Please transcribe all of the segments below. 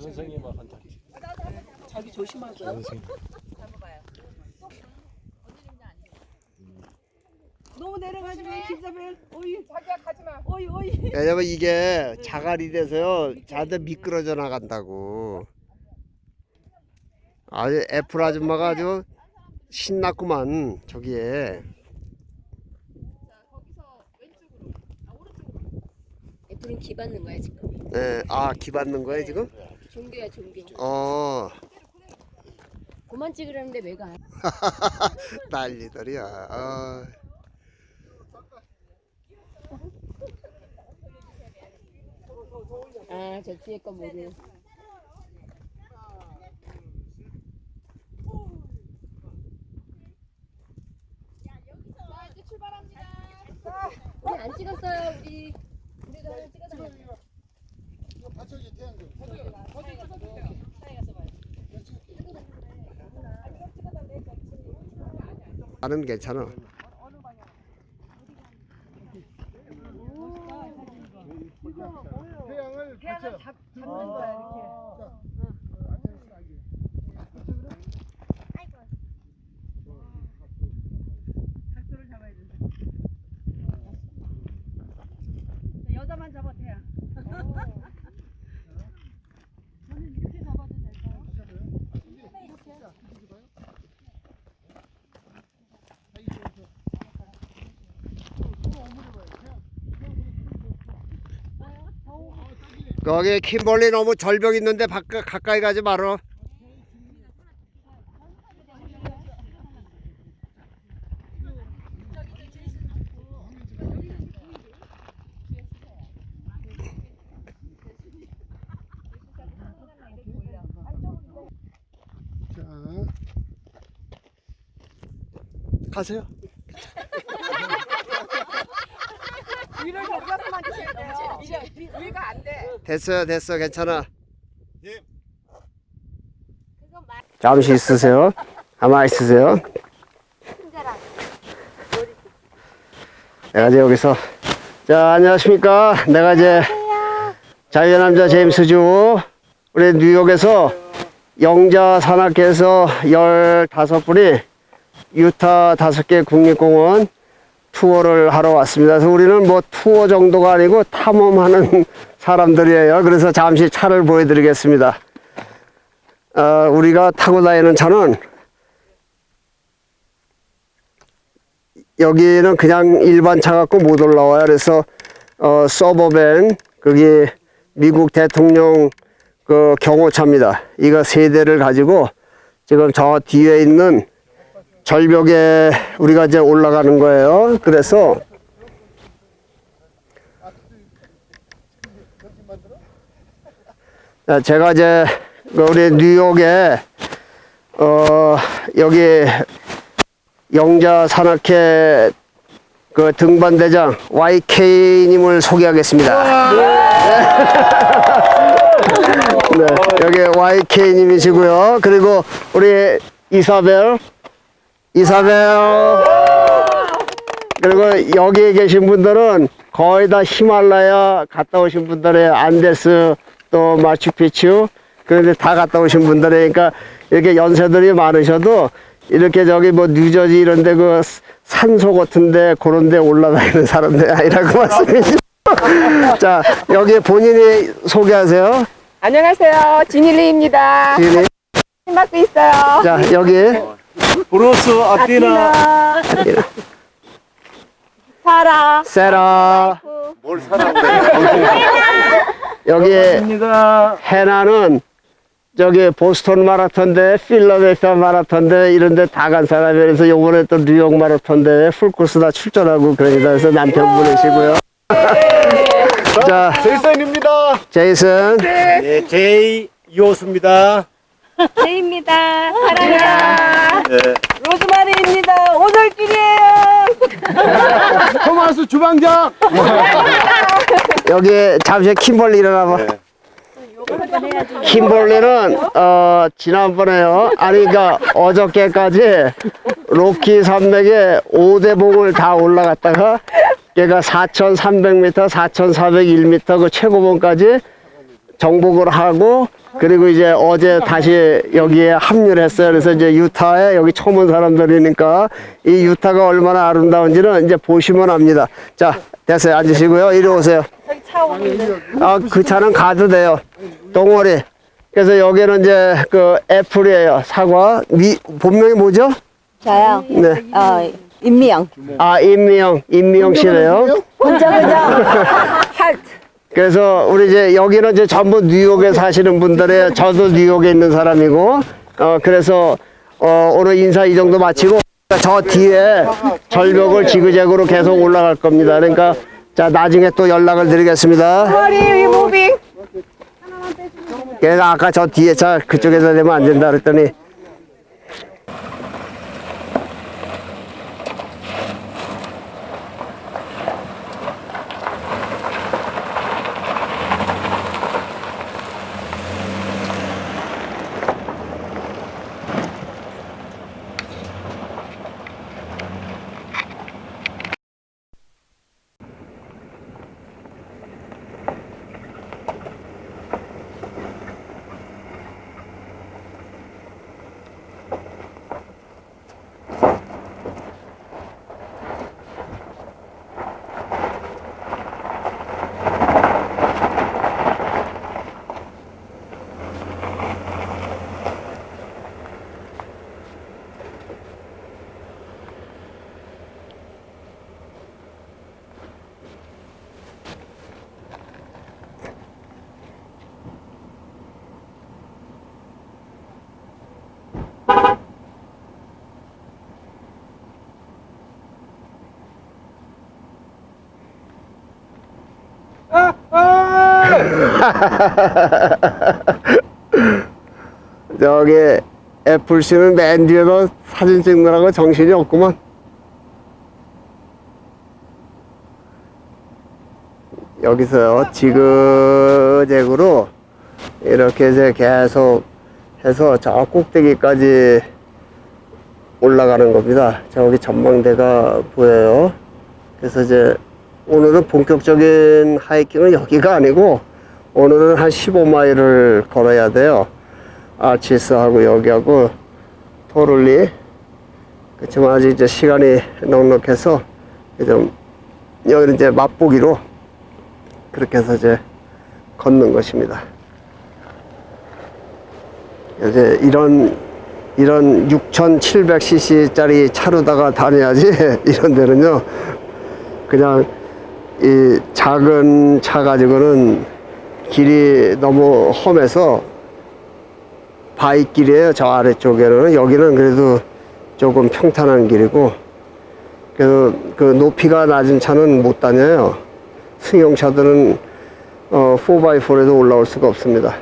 선생님한테 자기 조심하고. 선생님. 너무 내려가지 마, 김사벨. 오이. 자기야 가지 마. 오이 오이. 왜냐면 이게 자갈이 돼서요 자들 미끄러져 나간다고 아주 애플 아줌마가 아주 신났구만 저기에 애플은 기 받는 거야 지금. 예, 아기 받는 거예요 지금? 종교야 종교. 어 그만 찍으라는데 왜 가? 난리들이야 아. 아저 뒤에 거 모르. 우리 안 찍었어요 우리. 우리도 하나 찍어 서. 나는 괜찮아 태양을 잡, 잡는 거야 이렇게. 각도를 잡아야 된다. 여자만 잡아 태양. 저는 이렇게 잡아도 될까요? 거기 킴벌리 너무 절벽 있는데 바까, 가까이 가지 자. 가세요 위를 잡아서만 드셔야 돼요. 위, 위가 안 돼. 됐어요 됐어 괜찮아. 잠시 있으세요? 가만히 있으세요? 내가 이제 여기서 자 안녕하십니까? 내가 이제 자유의 남자 제임스주 우리 뉴욕에서 영자 산악회에서 15분이 유타 다섯 개 국립공원 투어를 하러 왔습니다. 그래서 우리는 뭐 투어 정도가 아니고 탐험하는 사람들이에요. 그래서 잠시 차를 보여드리겠습니다. 어, 우리가 타고 다니는 차는 여기는 그냥 일반 차 갖고 못 올라와요. 그래서 어, 서버밴 거기 미국 대통령 그 경호차입니다. 이거 세 대를 가지고 지금 저 뒤에 있는 절벽에 우리가 이제 올라가는 거예요. 그래서 자, 제가 이제 그 우리 뉴욕에 어 여기 영자 산악회 그 등반대장 YK님을 소개하겠습니다. 네, 여기 YK님이시고요. 그리고 우리 이사벨 이사벨 그리고 여기에 계신 분들은 거의 다 히말라야 갔다 오신 분들의 안데스 또 마추픽추 그런데 다 갔다 오신 분들이니까 이렇게 연세들이 많으셔도 이렇게 저기 뭐 뉴저지 이런데 그 산소 같은데 그런데 올라다니는 사람들이 아니라고 말씀이시죠. 자 여기 본인이 소개하세요. 안녕하세요. 지닐리입니다. 지금 힘 받고 있어요. 자 여기 브루스 아티나. 사라. 세라 뭘 사랑해? 여기. 해나는 저기 보스턴 마라톤대, 필라델피아 마라톤대 이런 데 다 간 사람이라서 요번에 또 뉴욕 마라톤대에 풀코스 다 출전하고 그러니다 그래서 남편분이시고요. 자, 제이슨입니다. 제이슨. 네, 제이 이호수입니다. 제입니다. 사랑해요. 네. 로즈마리입니다. 오솔길이에요. 토마스 주방장. 여기 잠시 킴벌리 일어나봐. 네. 킴벌리는 어 지난번에요. 아니 그러니까 어저께까지 로키 산맥에 5대봉을 다 올라갔다가 걔가 4,300m, 4,401m 그 최고봉까지 정복을 하고 그리고 이제 어제 다시 여기에 합류를 했어요. 그래서 이제 유타에 여기 처음 온 사람들이니까 이 유타가 얼마나 아름다운지는 이제 보시면 압니다. 자, 됐어요. 앉으시고요. 이리 오세요. 아, 그 차는 가도 돼요. 동원이. 그래서 여기는 이제 그 애플이에요. 사과. 미, 본명이 뭐죠? 저요. 네. 어, 임미영. 아, 임미영. 임미영 씨네요. 그죠, 그죠. 할트. 그래서 우리 이제 여기는 이제 전부 뉴욕에 사시는 분들의 저도 뉴욕에 있는 사람이고 어 그래서 어 오늘 인사 이 정도 마치고 저 뒤에 절벽을 지그재그로 계속 올라갈 겁니다. 그러니까 자 나중에 또 연락을 드리겠습니다. 그래서 아까 저 뒤에 차 그쪽에서 되면 안 된다 그랬더니 저기 애플 씨는 맨 뒤에서 사진 찍느라고 정신이 없구만. 여기서 지그재그로 이렇게 이제 계속 해서 저 꼭대기까지 올라가는 겁니다. 저기 전망대가 보여요. 그래서 이제 오늘은 본격적인 하이킹은 여기가 아니고 오늘은 한 15마일을 걸어야 돼요. 아치스하고 여기하고 토를리. 그렇지만 아직 이제 시간이 넉넉해서 좀 여기는 이제 맛보기로 그렇게 해서 이제 걷는 것입니다. 이제 이런 이런 6,700cc짜리 차로다가 다녀야지 이런 데는요 그냥 이 작은 차 가지고는 길이 너무 험해서 바위길이에요. 저 아래쪽에는. 여기는 그래도 조금 평탄한 길이고. 그래서 그 높이가 낮은 차는 못 다녀요. 승용차들은 어 4x4에도 올라올 수가 없습니다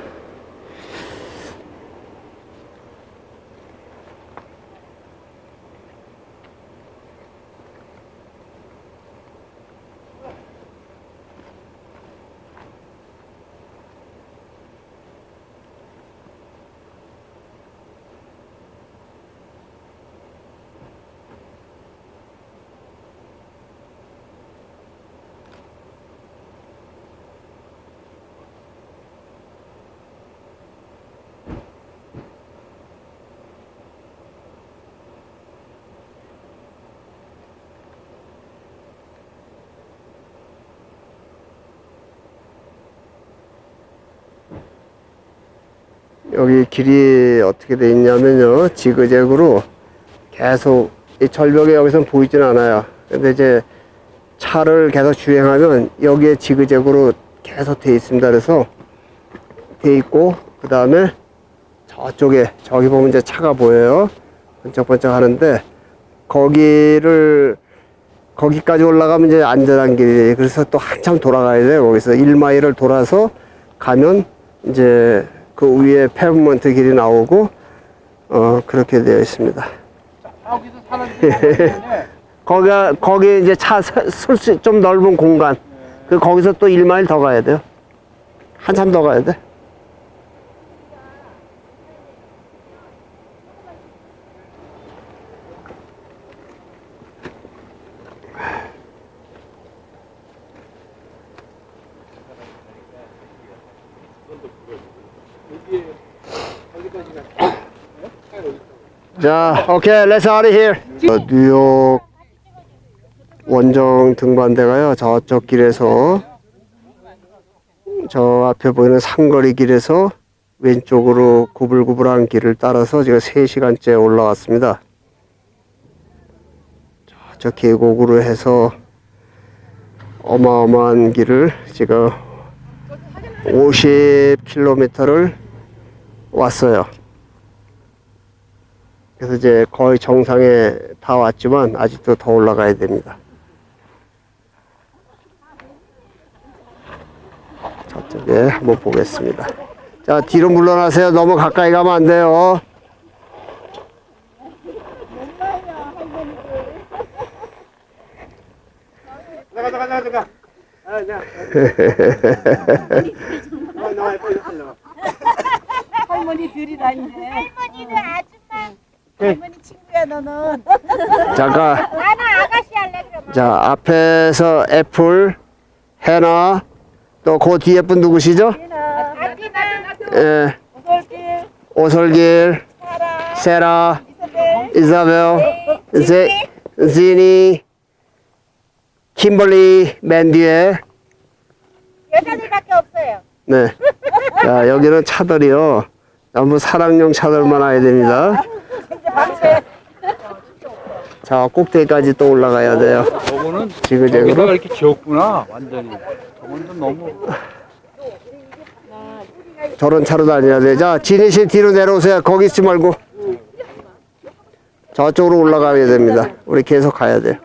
여기 길이 어떻게 돼 있냐면요. 지그재그로 계속 이 절벽에 여기선 보이진 않아요. 근데 이제 차를 계속 주행하면 여기에 지그재그로 계속 돼 있습니다. 그래서 돼 있고 그 다음에 저쪽에 저기 보면 이제 차가 보여요. 번쩍번쩍 하는데 거기를 거기까지 올라가면 이제 안전한 길이에요 그래서 또 한참 돌아가야 돼요. 거기서 1마일을 돌아서 가면 이제 그 위에 페브먼트 길이 나오고 어 그렇게 되어 있습니다. 거기가 거기 이제 차설좀 넓은 공간 그 거기서 또 1마일 더 가야 돼요. 한참 더 가야 돼. 자, 오케이, let's out of here. 어, 뉴욕 원정 등반대가요. 저쪽 길에서 저 앞에 보이는 상거리 길에서 왼쪽으로 구불구불한 길을 따라서 제가 3시간째 올라왔습니다. 저 계곡으로 해서 어마어마한 길을 지금 50km를 왔어요. 그래서 이제 거의 정상에 다 왔지만 아직도 더 올라가야 됩니다. 저쪽에 한번 보겠습니다. 자, 뒤로 물러나세요. 너무 가까이 가면 안 돼요. 나가 나가 나가 나가. 아, 나. 나와 나와 빨리 나와. 할머니 들이 다 있네. 할머니는 아줌마 할머니 친구야 너는 잠깐. 나는 아가씨 할래 그러면 자, 앞에서 애플, 해나, 또 그 뒤에 분 누구시죠? 예, 오솔길 오솔길, 세라, 이사벨, 제, 지니, 킴벌리, 맨 뒤에. 여자들밖에 없어요 네. 자, 여기는 차들이요. 너무 사랑용 차들만 와야 됩니다. 자, 꼭대기까지 또 올라가야 돼요. 저거는 지그재그로. 여기다가 이렇게 지었구나 완전히 저건 좀 너무 저런 차로 다녀야 돼. 자, 지니 씨 뒤로 내려오세요. 거기 있지 말고. 저쪽으로 올라가야 됩니다. 우리 계속 가야 돼요.